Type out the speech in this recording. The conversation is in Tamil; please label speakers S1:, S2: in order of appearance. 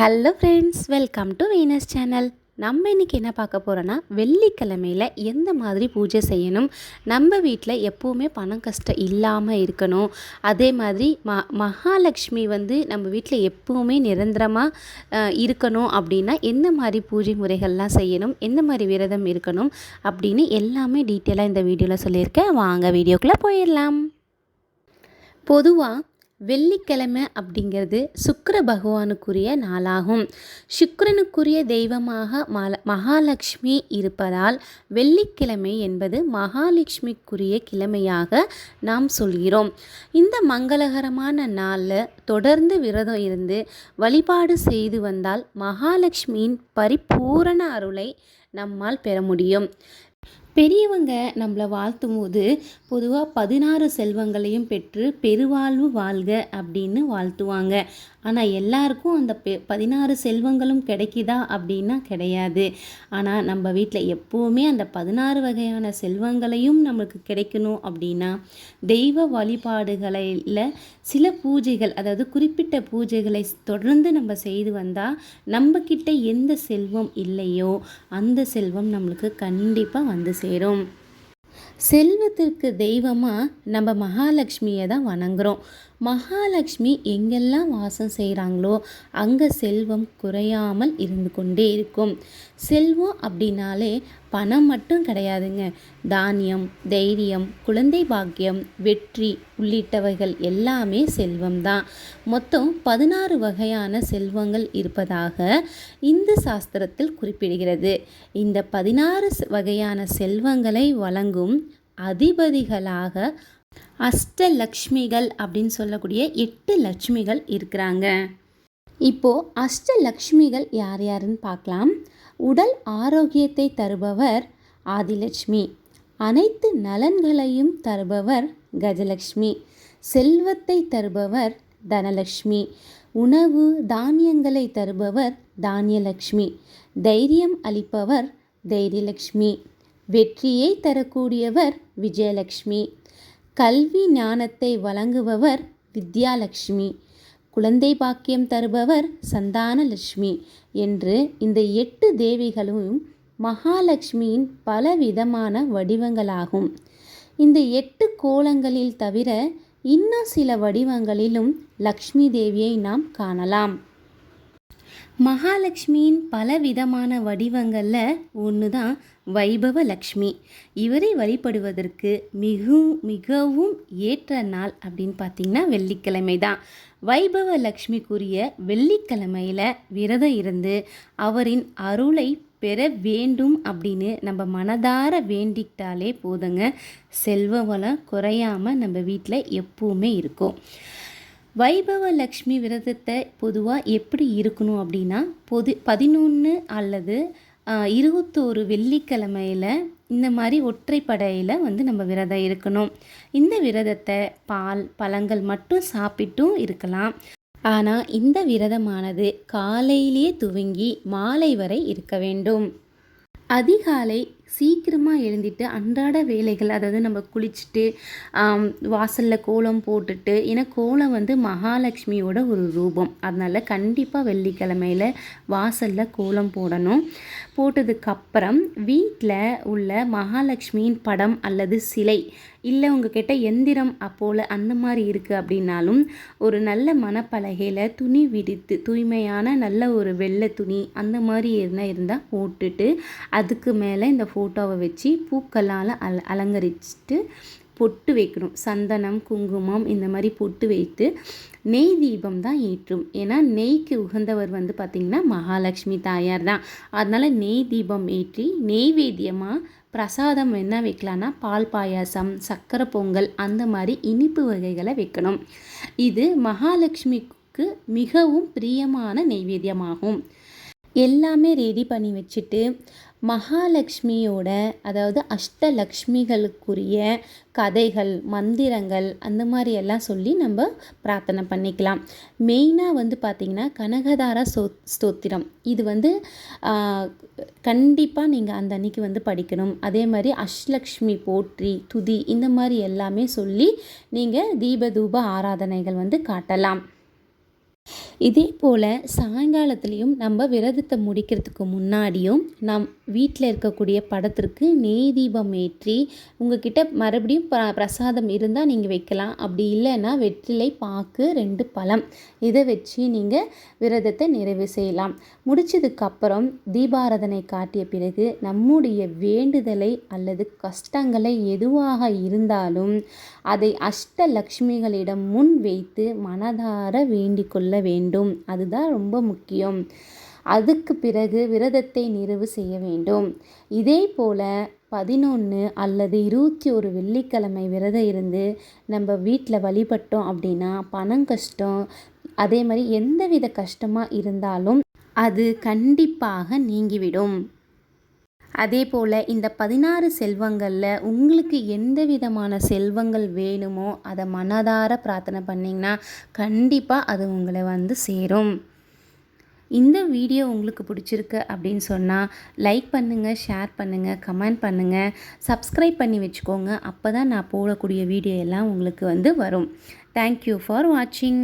S1: Hello friends welcome to Venus channel நம்ம இன்றைக்கி என்ன பார்க்க போகிறோன்னா வெள்ளிக்கிழமையில் எந்த மாதிரி பூஜை செய்யணும்? நம்ம வீட்டில் எப்போவுமே பணம் கஷ்டம் இல்லாமல் இருக்கணும். அதே மாதிரி ம மகாலட்சுமி வந்து நம்ம வீட்டில் எப்போவுமே நிரந்தரமாக இருக்கணும் அப்படின்னா எந்த மாதிரி பூஜை முறைகள்லாம் செய்யணும்? எந்த மாதிரி விரதம் இருக்கணும்? அப்படின்னு எல்லாமே டீட்டெயிலாக இந்த வீடியோவில் சொல்லியிருக்கேன். வாங்க வீடியோக்குள்ளே போயிடலாம். பொதுவாக வெள்ளிக்கிழமை அப்படிங்கிறது சுக்கர பகவானுக்குரிய நாளாகும். சுக்கரனுக்குரிய தெய்வமாக மல மகாலட்சுமி இருப்பதால் வெள்ளிக்கிழமை என்பது மகாலட்சுமிக்குரிய கிழமையாக நாம் சொல்கிறோம். இந்த மங்களகரமான நாளில் தொடர்ந்து விரதம் இருந்து வழிபாடு செய்து வந்தால் மகாலட்சுமியின் பரிபூரண அருளை நம்மால் பெற முடியும். பெரியவங்க நம்மளை வாழ்த்தும் போது பொதுவாக பதினாறு செல்வங்களையும் பெற்று பெருவாழ்வு வாழ்க அப்படின்னு வாழ்த்துவாங்க. ஆனால் எல்லாருக்கும் அந்த பெ பதினாறு செல்வங்களும் கிடைக்குதா அப்படின்னா கிடையாது. ஆனால் நம்ம வீட்டில் எப்போவுமே அந்த பதினாறு வகையான செல்வங்களையும் நம்மளுக்கு கிடைக்கணும் அப்படின்னா தெய்வ வழிபாடுகளில் சில பூஜைகள் அதாவது குறிப்பிட்ட பூஜைகளை தொடர்ந்து நம்ம செய்து வந்தால் நம்மக்கிட்ட எந்த செல்வம் இல்லையோ அந்த செல்வம் நம்மளுக்கு கண்டிப்பாக வந்து சேரும். செல்வத்திற்கு தெய்வமாக நம்ம மகாலட்சுமியை தான் வணங்குறோம். மகாலட்சுமி எங்கெல்லாம் வாசம் செய்கிறாங்களோ அங்கே செல்வம் குறையாமல் இருந்து கொண்டே இருக்கும். செல்வம் அப்படின்னாலே பணம் மட்டும் கிடையாதுங்க. தானியம் தைரியம் குழந்தை பாக்கியம் வெற்றி உள்ளிட்டவைகள் எல்லாமே செல்வம் தான் மொத்தம் பதினாறு வகையான செல்வங்கள் இருப்பதாக இந்து சாஸ்திரத்தில் குறிப்பிடுகிறது. இந்த பதினாறு வகையான செல்வங்களை வழங்கும் அதிபதிகளாக அஷ்டலக்ஷ்மிகள் அப்படின்னு சொல்லக்கூடிய எட்டு லட்சுமிகள் இருக்கிறாங்க. இப்போது அஷ்டலக்ஷ்மிகள் யார் யாருன்னு பார்க்கலாம். உடல் ஆரோக்கியத்தை தருபவர் ஆதிலட்சுமி. அனைத்து நலன்களையும் தருபவர் கஜலக்ஷ்மி. செல்வத்தை தருபவர் தனலக்ஷ்மி. உணவு தானியங்களை தருபவர் தானியலக்ஷ்மி. தைரியம் அளிப்பவர் தைரியலக்ஷ்மி. வெற்றியை தரக்கூடியவர் விஜயலக்ஷ்மி. கல்வி ஞானத்தை வழங்குபவர் வித்யாலக்ஷ்மி. குழந்தை பாக்கியம் தருபவர் சந்தானலட்சுமி என்று இந்த எட்டு தேவிகளும் மகாலட்சுமியின் பலவிதமான வடிவங்களாகும். இந்த எட்டு கோலங்களில் தவிர இன்னும் சில வடிவங்களிலும் லக்ஷ்மி தேவியை நாம் காணலாம். மகாலட்சுமியின் பலவிதமான வடிவங்களில் ஒன்று தான் வைபவ லக்ஷ்மி. இவரை வழிபடுவதற்கு மிகவும் மிகவும் ஏற்ற நாள் அப்படின்னு பார்த்திங்கன்னா வெள்ளிக்கிழமை தான் வைபவ லக்ஷ்மிக்குரிய வெள்ளிக்கிழமையில் விரதம் இருந்து அவரின் அருளை பெற வேண்டும் அப்படின்னு நம்ம மனதார வேண்டிக்கிட்டாலே போதுங்க. செல்வ வளம் குறையாமல் நம்ம வீட்டில் எப்பவுமே இருக்கும். வைபவ லக்ஷ்மி விரதத்தை பொதுவாக எப்படி இருக்கணும் அப்படின்னா பொது பதினொன்று அல்லது இருபத்தோரு வெள்ளிக்கிழமையில் இந்த மாதிரி ஒற்றைப்படையில் வந்து நம்ம விரதம் இருக்கணும். இந்த விரதத்தை பால் பழங்கள் மட்டும் சாப்பிட்டும் இருக்கலாம். ஆனால் இந்த விரதமானது காலையிலேயே துவங்கி மாலை வரை இருக்க வேண்டும். அதிகாலை சீக்கிரமாக எழுந்திட்டு அன்றாட வேலைகள் அதாவது நம்ம குளிச்சுட்டு வாசலில் கோலம் போட்டுட்டு ஏன்னா கோலம் வந்து மகாலட்சுமியோட ஒரு ரூபம். அதனால் கண்டிப்பாக வெள்ளிக்கிழமையில் வாசலில் கோலம் போடணும். போட்டதுக்கப்புறம் வீட்டில் உள்ள மகாலட்சுமியின் படம் அல்லது சிலை இல்லை உங்ககிட்ட எந்திரம் அப்போல் அந்த மாதிரி இருக்குது அப்படின்னாலும் ஒரு நல்ல மனப்பலகையில் துணி விரித்து தூய்மையான நல்ல ஒரு வெள்ளை துணி அந்த மாதிரி இருந்தால் இருந்தால் போட்டுட்டு அதுக்கு மேலே இந்த ஃபோட்டோவை வச்சு பூக்களால் அல அலங்கரிச்சுட்டு பொட்டு வைக்கணும். சந்தனம் குங்குமம் இந்த மாதிரி பொட்டு வைத்து நெய் தீபம் தான் ஏற்றும். ஏன்னா நெய்க்கு உகந்தவர் வந்து பார்த்திங்கன்னா மகாலட்சுமி தாயார் தான். அதனால் நெய் தீபம் ஏற்றி நெய்வேத்தியமாக பிரசாதம் என்ன வைக்கலான்னா பால் பாயாசம் சக்கரை பொங்கல் அந்த மாதிரி இனிப்பு வகைகளை வைக்கணும். இது மகாலட்சுமிக்கு மிகவும் பிரியமான நெய்வேத்தியமாகும். எல்லாமே ரெடி பண்ணி வச்சுட்டு மகாலட்சுமியோட அதாவது அஷ்டலக்ஷ்மிகளுக்குரிய கதைகள் மந்திரங்கள் அந்த மாதிரி எல்லாம் சொல்லி நம்ம பிரார்த்தனை பண்ணிக்கலாம். மெயினாக வந்து பார்த்திங்கன்னா கனகதார சோ ஸ்தோத்திரம். இது வந்து கண்டிப்பாக நீங்கள் அந்த அன்னைக்கு வந்து படிக்கணும். அதே மாதிரி அஷ்லக்ஷ்மி போற்றி துதி இந்த மாதிரி எல்லாமே சொல்லி நீங்கள் தீப தூப ஆராதனைகள் வந்து காட்டலாம். இதே போல் சாயங்காலத்துலேயும் நம்ம விரதத்தை முடிக்கிறதுக்கு முன்னாடியும் நம் வீட்டில் இருக்கக்கூடிய படத்திற்கு நெய் தீபம் ஏற்றி உங்ககிட்ட மறுபடியும் ப பிரசாதம் இருந்தால் நீங்கள் வைக்கலாம். அப்படி இல்லைன்னா வெற்றிலை பாக்கு ரெண்டு பழம். இதை வச்சு நீங்கள் விரதத்தை நிறைவு செய்யலாம். முடிச்சதுக்கப்புறம் தீபாரதனை காட்டிய பிறகு நம்முடைய வேண்டுதலை அல்லது கஷ்டங்களை எதுவாக இருந்தாலும் அதை அஷ்டலக்ஷ்மிகளிடம் முன் வைத்து மனதார வேண்டிக் கொள்ள வேண்டும். அதுதான் ரொம்ப முக்கியம். அதுக்கு பிறகு விரதத்தை நிறைவு செய்ய வேண்டும். இதே போல் பதினொன்று அல்லது இருபத்தி ஒரு வெள்ளிக்கிழமை விரதம் இருந்து நம்ம வீட்டில் வழிபட்டோம் அப்படின்னா பணம் கஷ்டம் அதே மாதிரி எந்தவித கஷ்டமாக இருந்தாலும் அது கண்டிப்பாக நீங்கிவிடும். அதே போல் இந்த பதினாறு செல்வங்களில் உங்களுக்கு எந்த விதமான செல்வங்கள் வேணுமோ அதை மனதார பிரார்த்தனை பண்ணிங்கன்னா கண்டிப்பாக அது உங்களை வந்து சேரும். இந்த வீடியோ உங்களுக்கு பிடிச்சிருக்கு அப்படின்னு சொன்னால் லைக் பண்ணுங்கள் ஷேர் பண்ணுங்கள் கமெண்ட் பண்ணுங்கள் சப்ஸ்கிரைப் பண்ணி வச்சுக்கோங்க. அப்போ தான் நான் போடக்கூடிய வீடியோ எல்லாம் உங்களுக்கு வந்து வரும். தேங்க்யூ ஃபார் வாட்சிங்